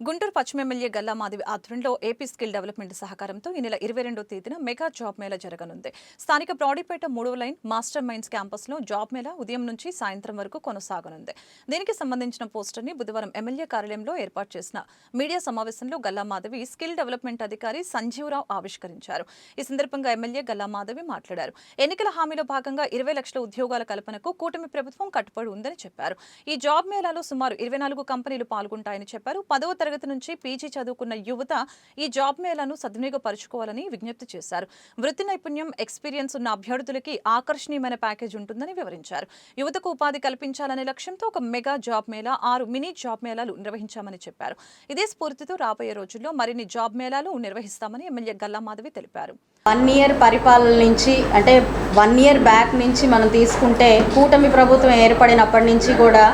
గుంటూరు పశ్చిమ ఎమ్మెల్యే గల్లా మాధవి ఆధ్వర్యంలో AP skill development సహకారంతో ఈ నెల ఇరవై రెండో తేదీన మెగా జాబ్ మేళా జరగనుంది. స్థానిక బ్రాడీపేట మూడవ లైన్ మాస్టర్ మైండ్స్ క్యాంపస్లో జాబ్ మేళా ఉదయం నుంచి సాయంత్రం వరకు కొనసాగనుంది. దీనికి సంబంధించిన పోస్టర్ని బుధవారం ఎమ్మెల్యే కార్యాలయంలో ఏర్పాటు చేసిన మీడియా సమావేశంలో గల్లా మాధవి స్కిల్ డెవలప్మెంట్ అధికారి సంజీవరావు ఆవిష్కరించారు. ఈ సందర్భంగా ఎమ్మెల్యే గల్లా మాధవి మాట్లాడారు. ఎన్నికల హామీలో భాగంగా ఇరవై లక్షల ఉద్యోగాల కల్పనకు కూటమి ప్రభుత్వం కట్టుబడి ఉందని చెప్పారు. ఈ జాబ్ మేళాలో సుమారు ఇరవై నాలుగు కంపెనీలు పాల్గొంటాయని చెప్పారు. పదవ తరగతి నుంచి పీజీ చదువుకున్న యువత ఈ జాబ్ మేళాను సద్వినియోగపరుచుకోవాలని విజ్ఞప్తి చేశారు. వృత్తి నైపుణ్యం ఎక్స్పీరియన్స్ ఉన్న అభ్యర్థులకి ఆకర్షణీయమైన ప్యాకేజ్ ఉంటుందని వివరించారు. యువతకు ఉపాధి కల్పించాలనే లక్ష్యంతో ఒక మెగా జాబ్ మేళా ఆరు మినీ జాబ్ మేళాలు నిర్వహించామని చెప్పారు. ఇదే స్ఫూర్తితో రాబోయే రోజుల్లో మరిన్ని జాబ్ మేళాలు నిర్వహిస్తామని ఎమ్మెల్యే గల్లా మాధవి తెలిపారు. వన్ ఇయర్ పరిపాలన నుంచి అంటే వన్ ఇయర్ బ్యాక్ నుంచి మనం తీసుకుంటే కూటమి ప్రభుత్వం ఏర్పడినప్పటి నుంచి కూడా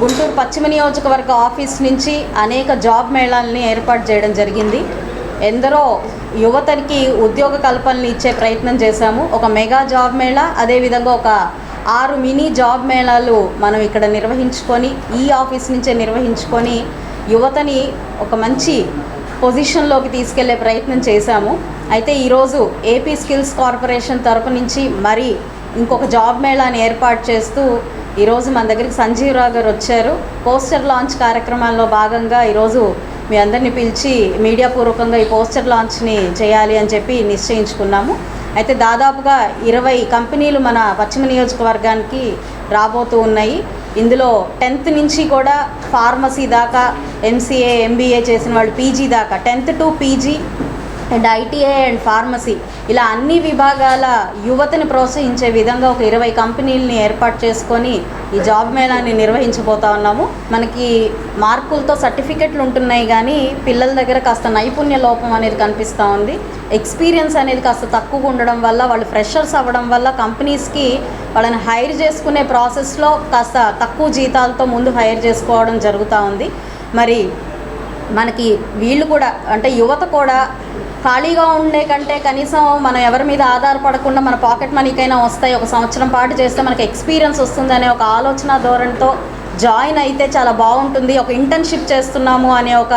గుంటూరు పశ్చిమ నియోజకవర్గ ఆఫీస్ నుంచి అనేక జాబ్ మేళాలని ఏర్పాటు చేయడం జరిగింది. ఎందరో యువతనికి ఉద్యోగ కల్పనలు ఇచ్చే ప్రయత్నం చేశాము. ఒక మెగా జాబ్ మేళా అదేవిధంగా ఒక ఆరు మినీ జాబ్ మేళాలు మనం ఇక్కడ నిర్వహించుకొని ఈ ఆఫీస్ నుంచే నిర్వహించుకొని యువతని ఒక మంచి పొజిషన్లోకి తీసుకెళ్ళే ప్రయత్నం చేశాము. అయితే ఈరోజు ఏపీ స్కిల్స్ కార్పొరేషన్ తరపు నుంచి మరి ఇంకొక జాబ్ మేళాని ఏర్పాటు చేస్తూ ఈరోజు మన దగ్గరికి సంజీవరావు గారు వచ్చారు. పోస్టర్ లాంచ్ కార్యక్రమాల్లో భాగంగా ఈరోజు మీ అందరిని పిలిచి మీడియా పూర్వకంగా ఈ పోస్టర్ లాంచ్ని చేయాలి అని చెప్పి నిశ్చయించుకున్నాము. అయితే దాదాపుగా ఇరవై కంపెనీలు మన పశ్చిమ నియోజకవర్గానికి రాబోతూ ఉన్నాయి. ఇందులో టెన్త్ నుంచి కూడా ఫార్మసీ దాకా ఎంసీఏ ఎంబీఏ చేసిన వాళ్ళు పీజీ దాకా tenth to PG and ITI and pharmacy ఇలా అన్ని విభాగాల యువతని ప్రోత్సహించే విధంగా ఒక ఇరవై కంపెనీలని ఏర్పాటు చేసుకొని ఈ జాబ్ మేళాన్ని నిర్వహించబోతా ఉన్నాము. మనకి మార్కులతో సర్టిఫికెట్లు ఉంటున్నాయి కానీ పిల్లల దగ్గర కాస్త నైపుణ్య లోపం అనేది కనిపిస్తూ ఉంది. ఎక్స్పీరియన్స్ అనేది కాస్త తక్కువగా ఉండడం వల్ల వాళ్ళు ఫ్రెషర్స్ అవ్వడం వల్ల కంపెనీస్కి వాళ్ళని హైర్ చేసుకునే ప్రాసెస్లో కాస్త తక్కువ జీతాలతో ముందు హైర్ చేసుకోవడం జరుగుతూ ఉంది. మరి మనకి వీళ్ళు కూడా అంటే యువత కూడా ఖాళీగా ఉండే కంటే కనీసం మనం ఎవరి మీద ఆధారపడకుండా మన పాకెట్ మనీకైనా వస్తాయి. ఒక సంవత్సరం పాటు చేస్తే మనకి ఎక్స్పీరియన్స్ వస్తుందనే ఒక ఆలోచన ధోరణితో జాయిన్ అయితే చాలా బాగుంటుంది. ఒక ఇంటర్న్షిప్ చేస్తున్నాము అనే ఒక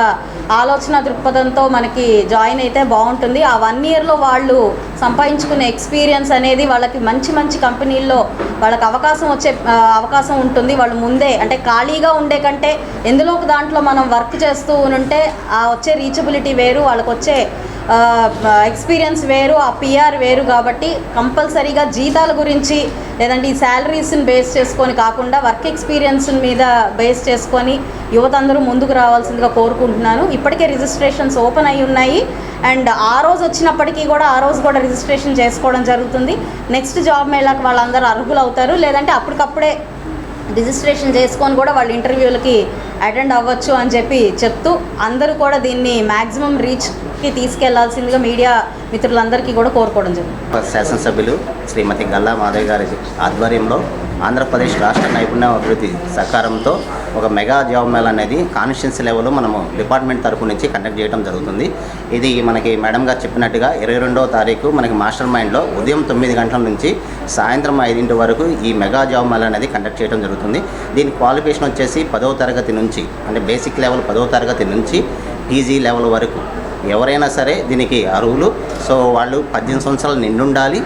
ఆలోచన దృక్పథంతో మనకి జాయిన్ అయితే బాగుంటుంది. ఆ వన్ ఇయర్లో వాళ్ళు సంపాదించుకునే ఎక్స్పీరియన్స్ అనేది వాళ్ళకి మంచి మంచి కంపెనీల్లో వాళ్ళకి అవకాశం వచ్చే అవకాశం ఉంటుంది. వాళ్ళు ముందే అంటే ఖాళీగా ఉండే కంటే ఎందులో ఒక దాంట్లో మనం వర్క్ చేస్తూ ఉంటే ఆ వచ్చే రీచబిలిటీ వేరు వాళ్ళకి వచ్చే ఎక్స్పీరియన్స్ వేరు ఆ పిఆర్ వేరు కాబట్టి కంపల్సరీగా జీతాల గురించి లేదంటే ఈ శాలరీస్ని బేస్ చేసుకొని కాకుండా వర్క్ ఎక్స్పీరియన్స్ మీద బేస్ చేసుకొని యువత అందరూ ముందుకు రావాల్సిందిగా కోరుకుంటున్నాను. ఇప్పటికే రిజిస్ట్రేషన్స్ ఓపెన్ అయి ఉన్నాయి. అండ్ ఆ రోజు వచ్చినప్పటికీ కూడా ఆ రోజు కూడా రిజిస్ట్రేషన్ చేసుకోవడం జరుగుతుంది. నెక్స్ట్ జాబ్ మేళాకి వాళ్ళందరూ అర్హులు అవుతారు. లేదంటే అప్పటికప్పుడే రిజిస్ట్రేషన్ చేసుకొని కూడా వాళ్ళు ఇంటర్వ్యూలకి అటెండ్ అవ్వచ్చు అని చెప్పి చెప్తూ అందరూ కూడా దీన్ని మ్యాక్సిమం రీచ్ కి తీసుకెళ్ళాల్సిందిగా మీడియా మిత్రులందరికీ కూడా కోరుకోవడం జరిగింది. శాసనసభ్యులు శ్రీమతి గల్లా మాధవ్ గారి ఆధ్వర్యంలో ఆంధ్రప్రదేశ్ రాష్ట్ర నైపుణ్య అభివృద్ధి సహకారంతో ఒక మెగా జాబ్ మేళ అనేది కాన్స్టిట్యున్సీ లెవెల్లో మనము డిపార్ట్మెంట్ తరపు నుంచి కండక్ట్ చేయడం జరుగుతుంది. ఇది మనకి మేడం గారు చెప్పినట్టుగా ఇరవై రెండవ తారీఖు మనకి మాస్టర్ మైండ్లో ఉదయం తొమ్మిది గంటల నుంచి సాయంత్రం ఐదింటి వరకు ఈ మెగా జాబ్ మేళ అనేది కండక్ట్ చేయడం జరుగుతుంది. దీని క్వాలిఫికేషన్ వచ్చేసి పదవ తరగతి నుంచి అంటే బేసిక్ లెవెల్ పదవ తరగతి నుంచి పీజీ లెవెల్ వరకు ఎవరైనా సరే దీనికి అర్హులు. సో వాళ్ళు పద్దెనిమిది సంవత్సరాలు నిండుండాలి.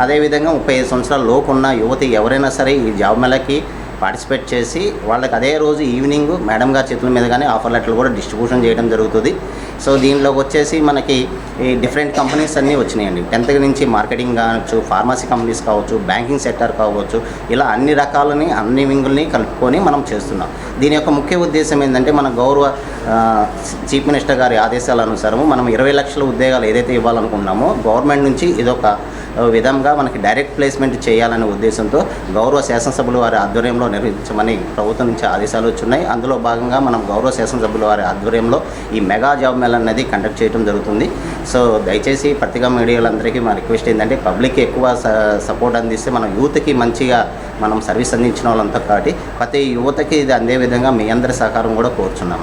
అదేవిధంగా ముప్పై ఐదు సంవత్సరాల లోపు ఉన్న యువతి ఎవరైనా సరే ఈ జాబ్ మేళకి పార్టిసిపేట్ చేసి వాళ్ళకి అదే రోజు ఈవినింగ్ మేడం గారి చేతుల మీద కానీ ఆఫర్ లెటర్లు కూడా డిస్ట్రిబ్యూషన్ చేయడం జరుగుతుంది. సో దీనిలోకి వచ్చేసి మనకి ఈ డిఫరెంట్ కంపెనీస్ అన్నీ వచ్చినాయండి. టెన్త్ నుంచి మార్కెటింగ్ కావచ్చు ఫార్మసీ కంపెనీస్ కావచ్చు బ్యాంకింగ్ సెక్టర్ కావచ్చు ఇలా అన్ని రకాలని అన్ని వింగుల్ని కలుపుకొని మనం చేస్తున్నాం. దీని యొక్క ముఖ్య ఉద్దేశం ఏంటంటే మన గౌరవ చీఫ్ మినిస్టర్ గారి ఆదేశాల అనుసారము మనం ఇరవై లక్షల ఉద్యోగాలు ఏదైతే ఇవ్వాలనుకున్నామో గవర్నమెంట్ నుంచి ఇదొక విధంగా మనకి డైరెక్ట్ ప్లేస్మెంట్ చేయాలనే ఉద్దేశంతో గౌరవ శాసనసభ్యుల వారి ఆధ్వర్యంలో నిర్వహించమని ప్రభుత్వం నుంచి ఆదేశాలు వచ్చున్నాయి అందులో భాగంగా మనం గౌరవ శాసనసభ్యుల వారి ఆధ్వర్యంలో ఈ మెగా జాబ్ మేళ అనేది కండక్ట్ చేయడం జరుగుతుంది. సో దయచేసి పత్రికా మీడియాలందరికీ మా రిక్వెస్ట్ ఏంటంటే పబ్లిక్ ఎక్కువ సపోర్ట్ అందిస్తే మన యూత్కి మంచిగా మనం సర్వీస్ అందించిన వాళ్ళంతా కాబట్టి ప్రతి యువతకి ఇది అందే విధంగా మీ అందరి సహకారం కూడా కోరుచున్నాం